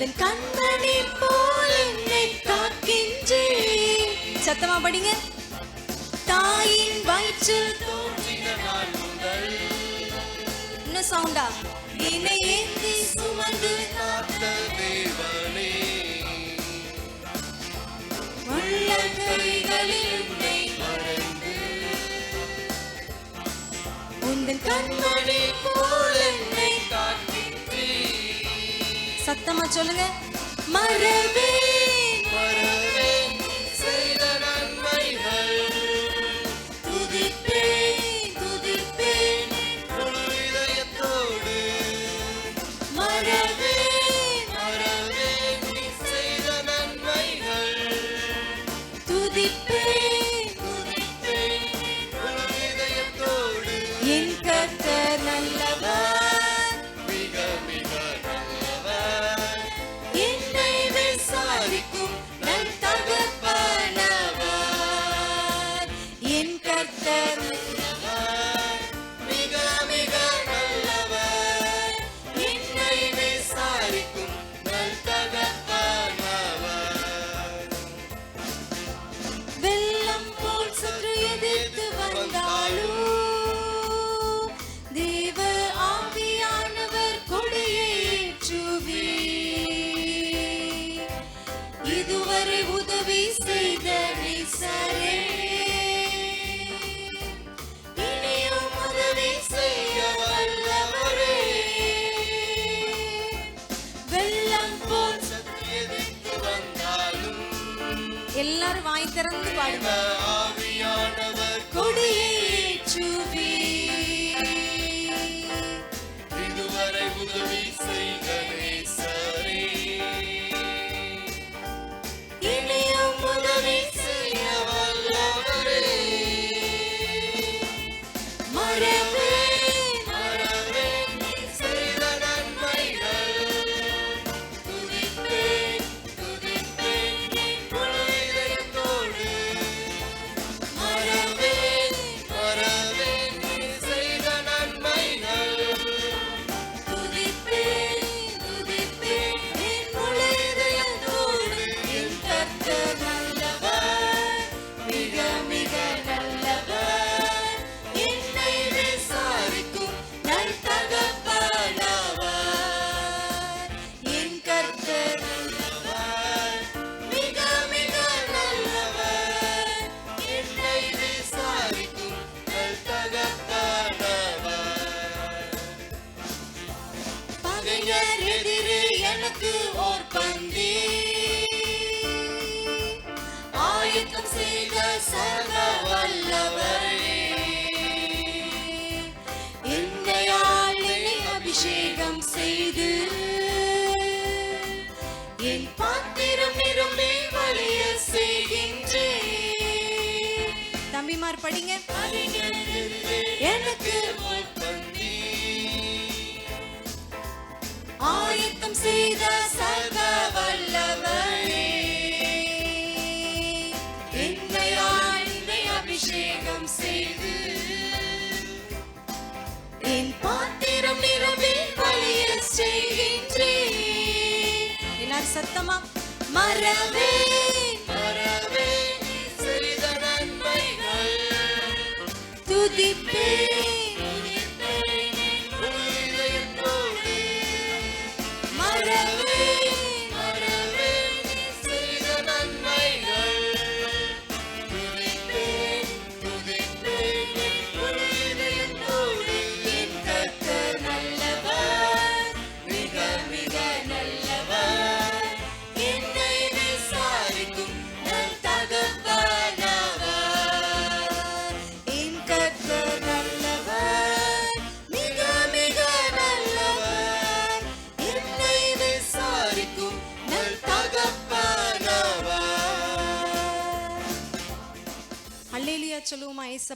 உந்தன் கண்மணி போல் என்னை காக்கின்றே சத்தமா படிங்க. தாயின் வயிற்றில் தோன்றின நாள் முதல் இன்னும் சவுண்டா? என்னை ஏந்தி சுமந்து காத்த தேவனே. உள்ள கைகளில் உன்னை உந்தன் கண்மணி போல் சத்தமா சொல்லுங்க. மறவே What if சர்வ வல்லவரே அபிஷேகம் செய்து என் பாத்திரம் நிரம்பி வழிய செய்கின்றே தம்பிமார் படிங்க. எனக்கு ஆயத்தம் செய்த சத்தமா? மரவே மரவே நீ செய்த நன்மைகள். துதிப்பேன்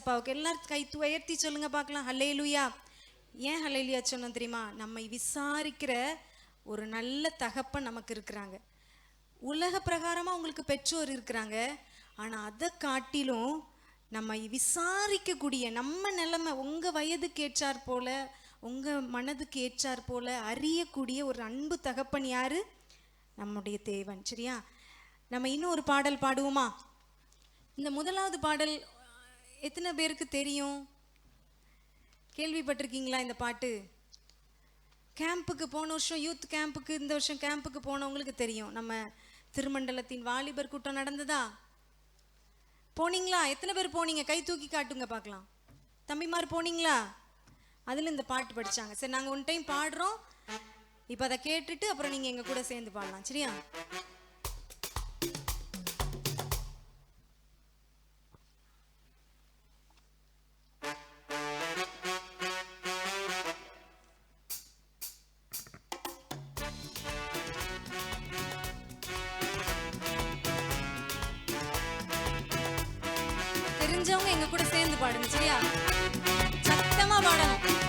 ஏசப்பாவுக்கு எல்லாரும் கை உயர்த்தி சொல்லுங்க பார்க்கலாம் ஹலேலுயா ஏன் ஹலேலுயா சொன்னோம் தெரியுமா? நம்மை விசாரிக்கிற ஒரு நல்ல தகப்பன் நமக்கு இருக்கிறாங்க. உலக பிரகாரமாக உங்களுக்கு பெற்றோர் இருக்கிறாங்க. ஆனால் அதை காட்டிலும் நம்ம விசாரிக்கக்கூடிய நம்ம நிலைமை உங்கள் வயதுக்கு ஏற்றாற் போல உங்கள் மனதுக்கு ஏற்றாற் போல அறியக்கூடிய ஒரு அன்பு தகப்பன் யார்? நம்முடைய தேவன். சரியா? நம்ம இன்னும் ஒரு பாடல் பாடுவோமா? இந்த முதலாவது பாடல் எத்தனை பேருக்கு தெரியும்? கேள்விப்பட்டிருக்கீங்களா இந்த பாட்டு? கேம்புக்கு போன வருஷம் யூத் கேம்புக்கு இந்த வருஷம் கேம்புக்கு போனவங்களுக்கு தெரியும். நம்ம திருமண்டலத்தின் வாலிபர் கூட்டம் நடந்ததா? போனீங்களா? எத்தனை பேர் போனீங்க? கை தூக்கி காட்டுங்க பார்க்கலாம். தம்பிமார் போனீங்களா? அதில் இந்த பாட்டு படிச்சாங்க. சரி நாங்கள் ஒன் டைம் பாடுறோம். இப்போ அதை கேட்டுட்டு அப்புறம் நீங்கள் எங்கள் கூட சேர்ந்து பாடலாம். சரியா? தெரிஞ்சவங்க எங்க கூட சேர்ந்து பாடுங்க சரியா? சத்தமா பாடணும்.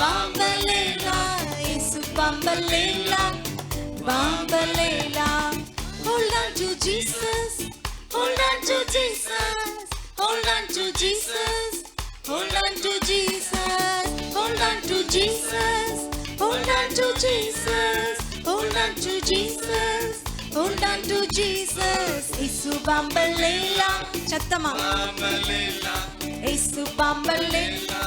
பாம்பலீலா, இயேசு பாம்பலீலா, பாம்பலீலா. Hold on to Jesus. Hold on to Jesus. Hold on to Jesus. Hold on to Jesus. Hold on to Jesus. Hold on to Jesus. Hold on to Jesus. Hold on to Jesus. இசு பம்பலேலா சத்தமா பம்பலேலா இசு பம்பலேலா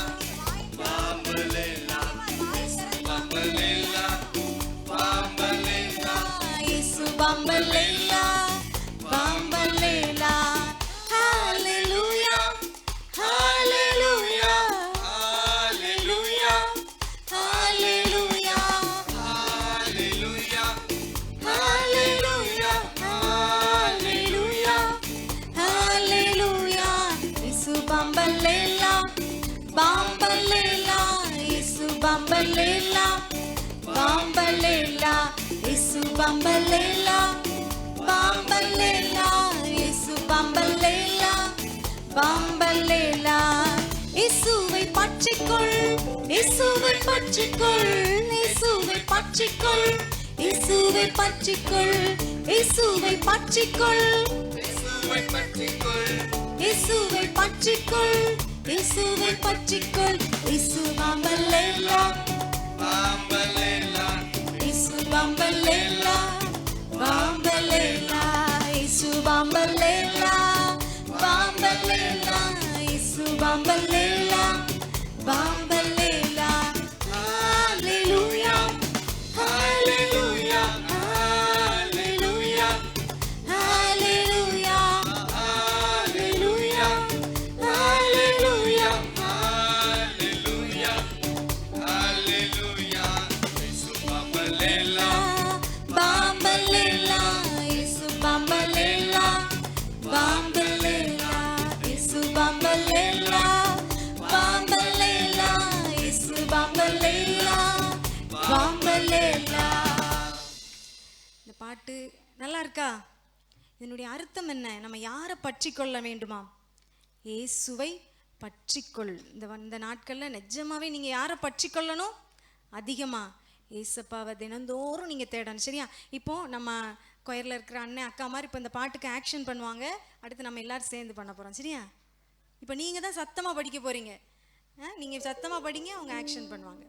அம்பல்லையா பம்பலேலா பம்பலேலா இசு பம்பலேலா பம்பலேலா இசுவை பற்றிக்கொள் இசுவை பற்றிக்கொள் இசுவை பற்றிக்கொள் இசுவை பற்றிக்கொள் இசுவை பற்றிக்கொள். இசுவை பற்றிக்கொள். இசுவை பற்றிக்கொள் இசு பம்பலேலா நல்லா இருக்கா இதனுடைய அர்த்தம் என்ன? நம்ம யாரை பற்றி கொள்ள வேண்டுமா? இயேசுவை பற்றிக்கொள். இந்த வந்த இந்த நாட்களில் நிஜமாவே நீங்கள் யாரை பற்றி கொள்ளணும் அதிகமாக ஏசப்பாவை தினந்தோறும் நீங்கள் தேடணும். சரியா? இப்போது நம்ம கொயரில் இருக்கிற அண்ணன் அக்கா மாதிரி இப்போ இந்த பாட்டுக்கு ஆக்ஷன் பண்ணுவாங்க. அடுத்து நம்ம எல்லாரும் சேர்ந்து பண்ண போகிறோம் சரியா? இப்போ நீங்கள் தான் சத்தமாக படிக்க போகிறீங்க நீங்கள் சத்தமாக படிங்க அவங்க ஆக்ஷன் பண்ணுவாங்க.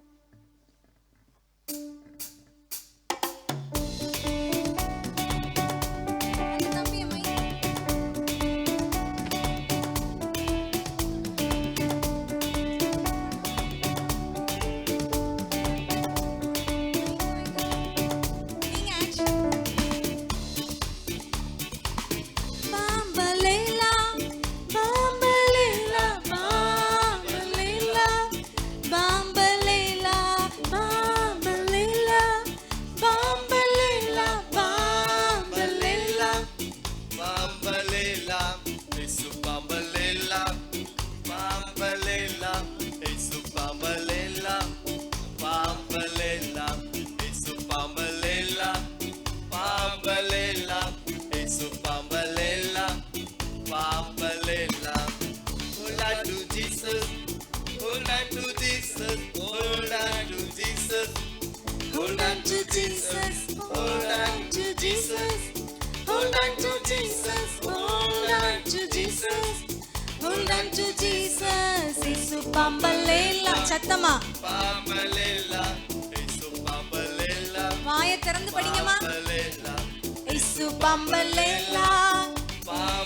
பம்பலேலா சத்தமா? பாம்பலேலா இயேசு பாம்பலேலா. வாயை திறந்து படிங்கம்மா. இயேசு பம்பலேலா. பாம்பலேலா.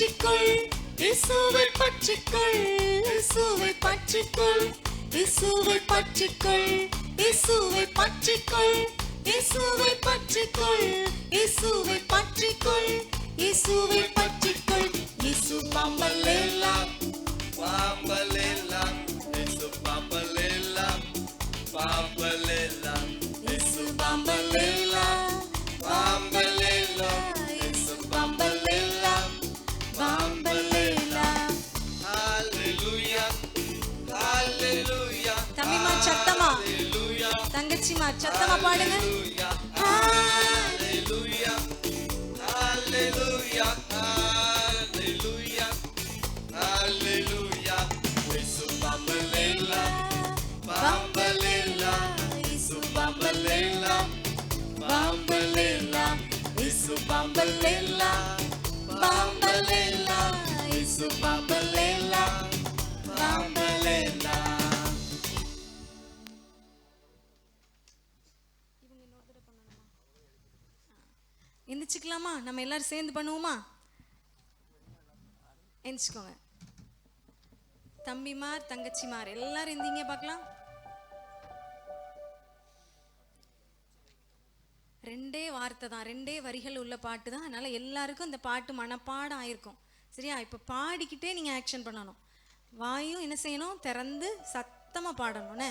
பற்றிக்கொள் இசுவை பற்றிக்கொள் இசுவை பற்றிக்கொள் இசுவை பற்றிக்கொள் இசுவை பற்றிக்கொள் இசுவை பற்றிக்கொள் இசுவை பற்றிக்கொள் இசுவை பற்றிக்கொள் இசு பம்பலேலா பம்பலே சத்தமா பாடுங்க Bambalella, Bambalella, Isu Bambalella. எந்திரிச்சுக்கலாமா நம்ம எல்லாரும் சேர்ந்து பண்ணுவோமா? எந்திச்சுக்கோங்க தம்பிமார் தங்கச்சிமார் எல்லாரும் இருந்தீங்க பார்க்கலாம். ரெண்டே வார்த்தை தான் ரெண்டே வரிகள் உள்ள பாட்டு தான். அதனால எல்லாருக்கும் இந்த பாட்டு மனப்பாடம் ஆயிருக்கும். சரியா? இப்போ பாடிக்கிட்டே நீங்கள் ஆக்ஷன் பண்ணணும். வாயும் என்ன செய்யணும்? திறந்து சத்தமாக பாடணும்னே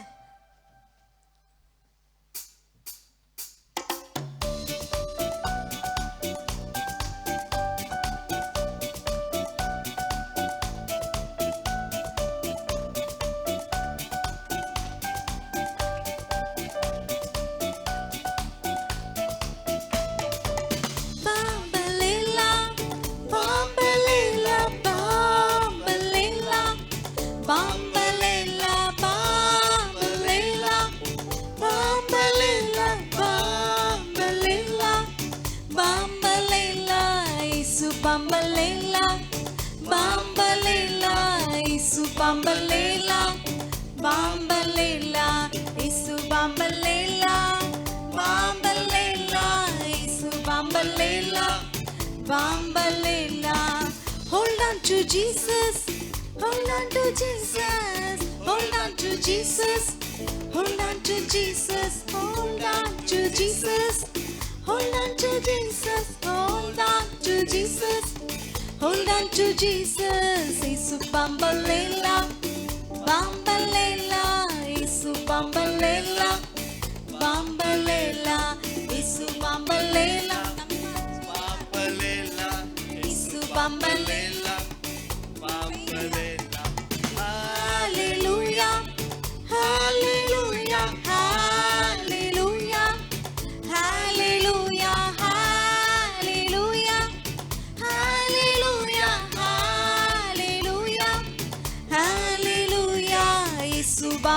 Bambalela, Bambalela. Hold on to Jesus, hold on to Jesus, hold on to Jesus, hold on to Jesus, hold on to Jesus, hold on to Jesus, hold on to Jesus, hold on to Jesus, Isu Bambalela, Bambalela, Isu Bambalela.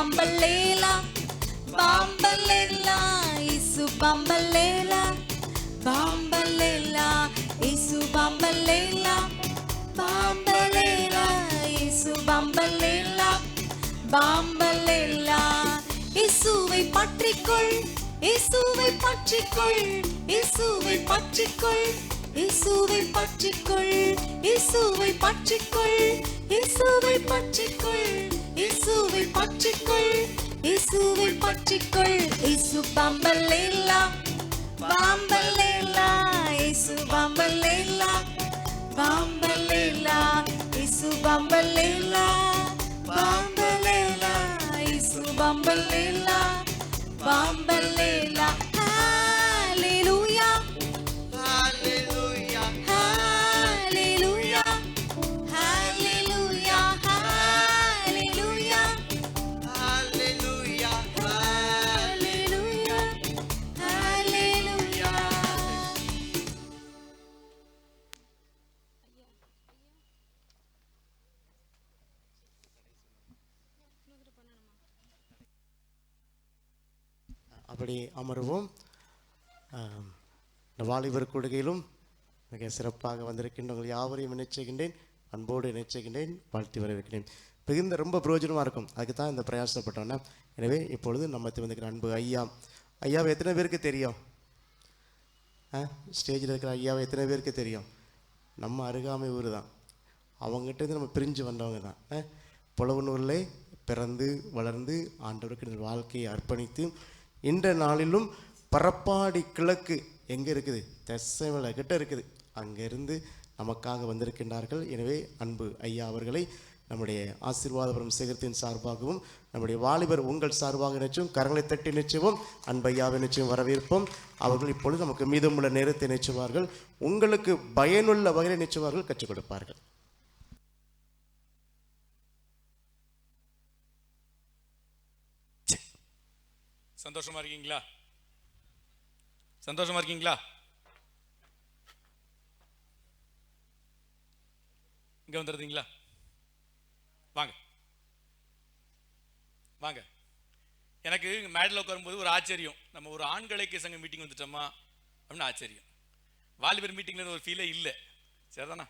Bambalela, bambalela, Isu bambalela, bambalela, Isu bambalela. Bambalela, இயேசு பம்பலேலா பாம்பலேலா இயேசுவை பற்றிக்கொள் இயேசுவை பற்றிக்கொள் இயேசுவை பற்றிக்கொள் இயேசுவை பற்றிக்கொள் இயேசுவை பற்றிக்கொள் இயேசுவை பற்றிக்கொள் இசுவை பற்றிக்கொள். இசுவை பற்றிக்கொள். இசு பம்ப அப்படி அமருவோம். இந்த வாலிபர் கொடுகையிலும் மிக சிறப்பாக வந்திருக்கின்றவங்கள் யாவரையும் நினைச்சுகின்றேன் அன்போடு நினைச்சுகின்றேன் வாழ்த்தி வரவேற்கிறேன். மிகுந்த ரொம்ப பிரயோஜனமாக இருக்கும். அதுக்கு தான் இந்த பிரயாசப்பட்டோன்னே எனவே இப்பொழுது நம்ம வந்துக்கிற அன்பு ஐயா. ஐயாவை எத்தனை பேருக்கு தெரியும்? ஆ ஸ்டேஜில் இருக்கிற ஐயாவை எத்தனை பேருக்கு தெரியும்? நம்ம அருகாமை ஊர் தான். அவங்ககிட்டருந்து நம்ம பிரிஞ்சு வந்தவங்க தான். ஆ? புலவனூரில் பிறந்து வளர்ந்து ஆண்டவருக்கு வாழ்க்கையை அர்ப்பணித்து இன்ற நாளிலும் பரப்பாடி கிழக்கு எங்கே இருக்குது? தெசைவலை கிட்ட இருக்குது. அங்கேருந்து நமக்காக வந்திருக்கின்றார்கள். எனவே அன்பு ஐயா அவர்களை நம்முடைய ஆசீர்வாதபுரம் சிகரத்தின் சார்பாகவும் நம்முடைய வாலிபர் உங்கள் சார்பாக நினைச்சும் கரங்களை தட்டி நிச்சயவும் அன்பையாவை நிச்சயம் வரவேற்போம். அவர்கள் இப்பொழுது நமக்கு மீதமுள்ள நேரத்தை நினைச்சுவார்கள். உங்களுக்கு பயனுள்ள வகையில் நினைச்சுவார்கள் கற்றுக் கொடுப்பார்கள். சந்தோஷமா இருக்கீங்களா? சந்தோஷமா இருக்கீங்களா? இங்க வந்துருந்தீங்களா வாங்க. வாங்க. எனக்கு மேடில் உட்காரும்போது ஒரு ஆச்சரியம். நம்ம ஒரு ஆண்களை சங்க மீட்டிங் வந்துட்டோமா? அப்படின்னு ஆச்சரியம். வாலிபர் மீட்டிங்ல ஒரு ஃபீலே இல்லை. சரிதானா?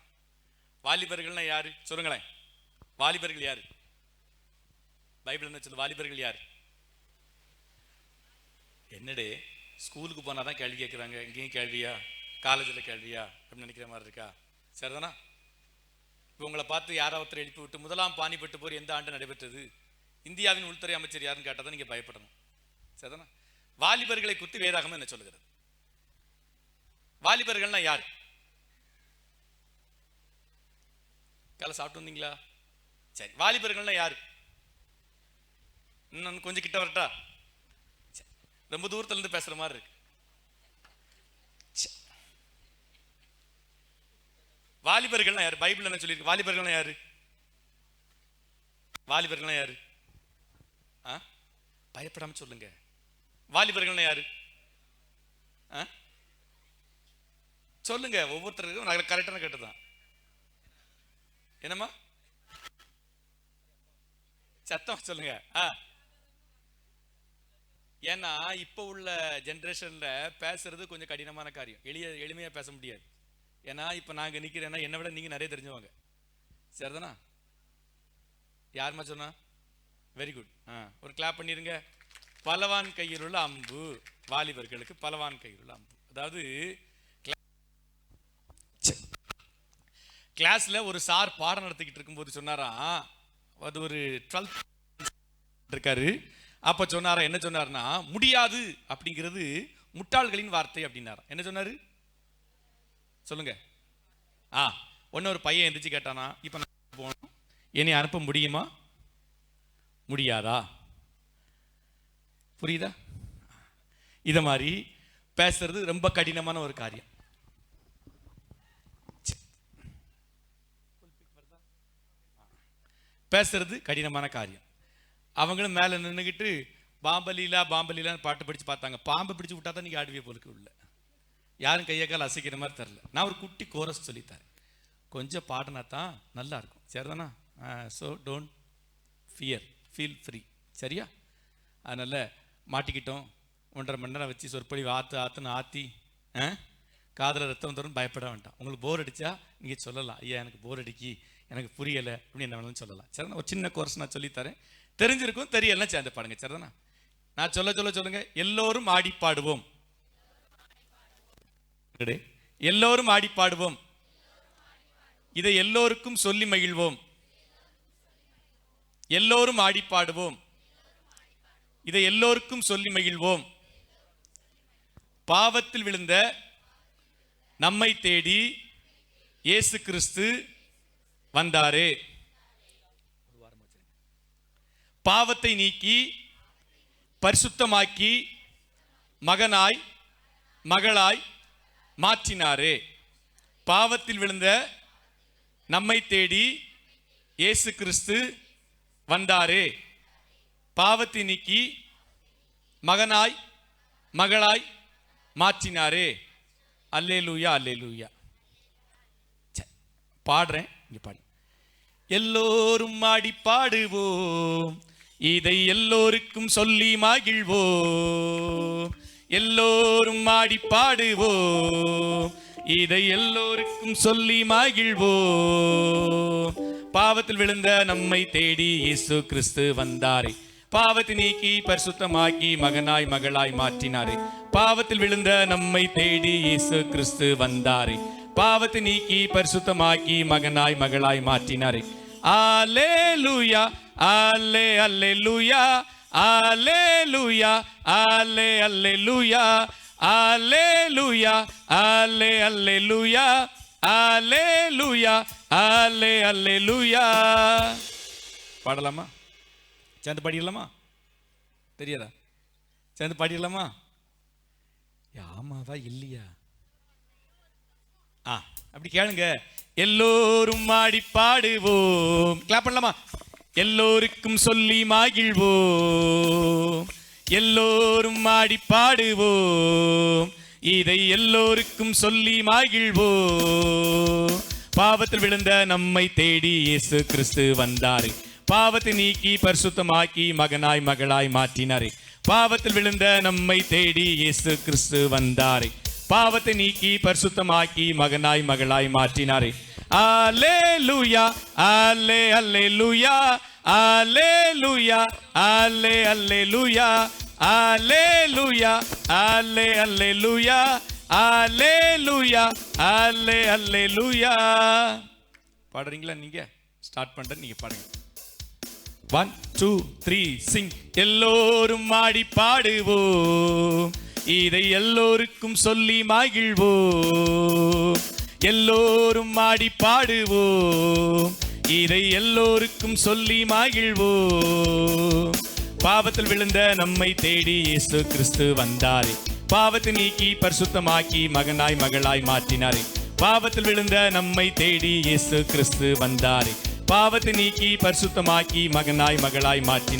வாலிபர்கள்னா யாரு? சொல்லுங்களேன். வாலிபர்கள் யாரு? பைபிள் என்ன சொல்லு வாலிபர்கள் யாரு? என்னடே ஸ்கூலுக்கு போனால் தான் கேள்வி கேட்குறாங்க இங்கேயும் கேள்வியா? காலேஜில் கேள்வியா? அப்படின்னு நினைக்கிற மாதிரி இருக்கா? சரிதானா? இப்போ உங்களை பார்த்து யாரோ ஒருத்தர் எழுப்பி விட்டு முதலாம் பாணிப்பட்டு போர் எந்த ஆண்டு நடைபெற்றது? இந்தியாவின் உள்துறை அமைச்சர் யாருன்னு கேட்டால் தான் நீங்கள் பயப்படணும். சரிதானா? வாலிபர்களை குறித்து வேதாகமம் என்ன சொல்லுகிறது? வாலிபர்கள்னா யார்? காலை சாப்பிட்டு வந்தீங்களா? சரி வாலிபர்கள்னா யாரு? இன்னும் கொஞ்சம் கிட்ட வரட்டா? ரொம்ப தூரத்துல இருந்து பேசுற மாதிரி இருக்கு. ச்சே. யாரு? பைபிள் என்ன சொல்லியிருக்கு? வாலிபர்கள்னா யாரு? வாலிபர்கள் யாரு? ஆ? பயப்படாம சொல்லுங்க. வாலிபர்கள்னா யாரு? ஆ? சொல்லுங்க. ஒவ்வொருத்தருக்கும் நான் கரெக்டான கேட்டுதான். என்னம்மா? சத்தம் சொல்லுங்க. ஆ. ஏன்னா இப்போ உள்ள ஜென்ரேஷனில் பேசுறது கொஞ்சம் கடினமான காரியம். எளிய எளிமையாக பேச முடியாது. ஏன்னா இப்போ நாங்கள் நிற்கிறேன்னா என்னை விட நீங்கள் நிறைய தெரிஞ்சவங்க. சரிதானா? யாரும்மா சொன்னா? வெரி குட் ஆ ஒரு கிளாப் பண்ணிருங்க. பலவான் கையில் உள்ள அம்பு. வாலிபர்களுக்கு பலவான் கையில் உள்ள அம்பு. அதாவது கிளாஸில் ஒரு சார் பாடம் நடத்திக்கிட்டு இருக்கும்போது சொன்னாராம். அது ஒரு டுவெல்த் இருக்காரு. அப்போ சொன்னாரா என்ன சொன்னார்னா முடியாது அப்படிங்கிறது முட்டாள்களின் வார்த்தை அப்படின்னாரா. என்ன சொன்னார்? சொல்லுங்க. ஆ ஒன்று ஒரு பையன் எந்திரிச்சு கேட்டானா இப்போ நான் போகணும்? என்னை அனுப்ப முடியுமா? முடியாதா? புரியுதா? இதை மாதிரி பேசுறது ரொம்ப கடினமான ஒரு காரியம். பேசுறது கடினமான காரியம். அவங்களும் மேலே நின்றுக்கிட்டு பாம்பலீலா பாம்பலீலான்னு பாட்டு படித்து பார்த்தாங்க. பாம்பை பிடிச்சி விட்டா தான் நீங்கள் ஆடுவிய போலுக்கு உள்ள. யாரும் கையை கால் அசைக்கிற மாதிரி தெரில நான் ஒரு குட்டி கோரஸ் சொல்லித்தரேன் கொஞ்சம் பாடினா தான் நல்லா இருக்கும் சரிதானா so don't fear feel free சரியா? அதனால் மாட்டிக்கிட்டோம். ஒன்றரை மணி நேரம் வச்சு சொற்பொழி ஆற்று ஆற்றுன்னு ஆற்றி காதில் ரத்தம் தரும் பயப்பட வேண்டாம். உங்களுக்கு போர் அடித்தா நீங்கள் சொல்லலாம். ஐயா எனக்கு போர் அடிக்கி எனக்கு புரியலை. அப்படின்னு என்ன வேணாலும் சொல்லலாம். சரி ஒரு சின்ன கோர்ஸ் நான் சொல்லித்தரேன் தெரிஞ்சிருக்கும் தெரியலாம் சேர்ந்து பாடுங்க சரிதானா? நான் சொல்ல சொல்ல சொல்லுங்க. எல்லோரும் ஆடி பாடுவோம். எல்லோரும் ஆடி பாடுவோம். இதை எல்லோருக்கும் சொல்லி மகிழ்வோம். எல்லோரும் ஆடி பாடுவோம். இதை எல்லோருக்கும் சொல்லி மகிழ்வோம். பாவத்தில் விழுந்த நம்மை தேடி இயேசு கிறிஸ்து வந்தாரே. பாவத்தை நீக்கி பரிசுத்தமாக்கி மகனாய் மகளாய் மாற்றினாரே. பாவத்தில் விழுந்த நம்மை தேடி இயேசு கிறிஸ்து வந்தாரே. பாவத்தை நீக்கி மகனாய் மகளாய் மாற்றினாரே. அல்லேலூயா அல்லே லூயா பாடுறேன் இங்கே பாடு. எல்லோரும் ஆடி பாடுவோம். இதை எல்லோருக்கும் சொல்லி மகிழ்வோ எல்லோரும் ஆடி பாடுவோ இதை எல்லோருக்கும் சொல்லி மகிழ்வோ பாவத்தில் விழுந்த நம்மை தேடி இயேசு கிறிஸ்து வந்தாரே. பாவத்தை நீக்கி பரிசுத்தமாக்கி மகனாய் மகளாய் மாற்றினாரே. பாவத்தில் விழுந்த நம்மை தேடி இயேசு கிறிஸ்து வந்தாரே. பாவத்தை நீக்கி பரிசுத்தமாக்கி மகனாய் மகளாய் மாற்றினாரே. ஆலேலூயா. ஆலே அல்லே லூயா ஆலே அல்லேலூயா ஆலேலூயா ஆலே அல்லேலூயா ஆலேலூயா ஆலே அல்லேலூயா பாடலாமா? சேர்ந்து பாடிடலாமா? தெரியாதா? சேர்ந்து பாடிடலாமா? ஆமாவா இல்லையா? ஆ அப்படி கேளுங்க. எல்லோரும் ஆடி பாடுவோம். கிளாப் பண்ணலாமா? எல்லோருக்கும் சொல்லி மகிழ்வோம். எல்லோரும் ஆடி பாடுவோம். இதை எல்லோருக்கும் சொல்லி மகிழ்வோம். பாவத்தில் விழுந்த நம்மை தேடி இயேசு கிறிஸ்து வந்தாரு. பாவத்தை நீக்கி பரிசுத்தமாக்கி மகனாய் மகளாய் மாற்றினாரு. பாவத்தில் விழுந்த நம்மை தேடி இயேசு கிறிஸ்து வந்தாரே. பாவத்தை நீக்கி பரிசுத்தமாக்கி மகனாய் மகளாய் மாற்றினாரு. ஆலேலூயா அலே அல்லேலூயா ஆலேலூயா ஆலே அல்லேலூயா ஆலேலூயா ஆலே அல்லேலூயா ஆலேலூயா ஆலே அல்லேலூயா பாடுறீங்களா நீங்க? ஸ்டார்ட் பண்றேன் நீங்க பாடுங்க. ஒன் டூ த்ரீ சிங் எல்லோரும் ஆடி பாடுவோம். இதை எல்லோருக்கும் சொல்லி மகிழ்வோம். எல்லோரும் ஆடி பாடுவோம். இதை எல்லோருக்கும் சொல்லி மகிழ்வோம். பாவத்தில் விழுந்த நம்மை தேடி இயேசு கிறிஸ்து வந்தாரே. பாவத்தை நீக்கி பரிசுத்தமாக்கி மகனாய் மகளாய் மாற்றினாரே. பாவத்தில் விழுந்த நம்மை தேடி இயேசு கிறிஸ்து வந்தாரே. பாவத்தை நீக்கி பரிசுத்தமாக்கி மகனாய் மகளாய் மாற்றினார்.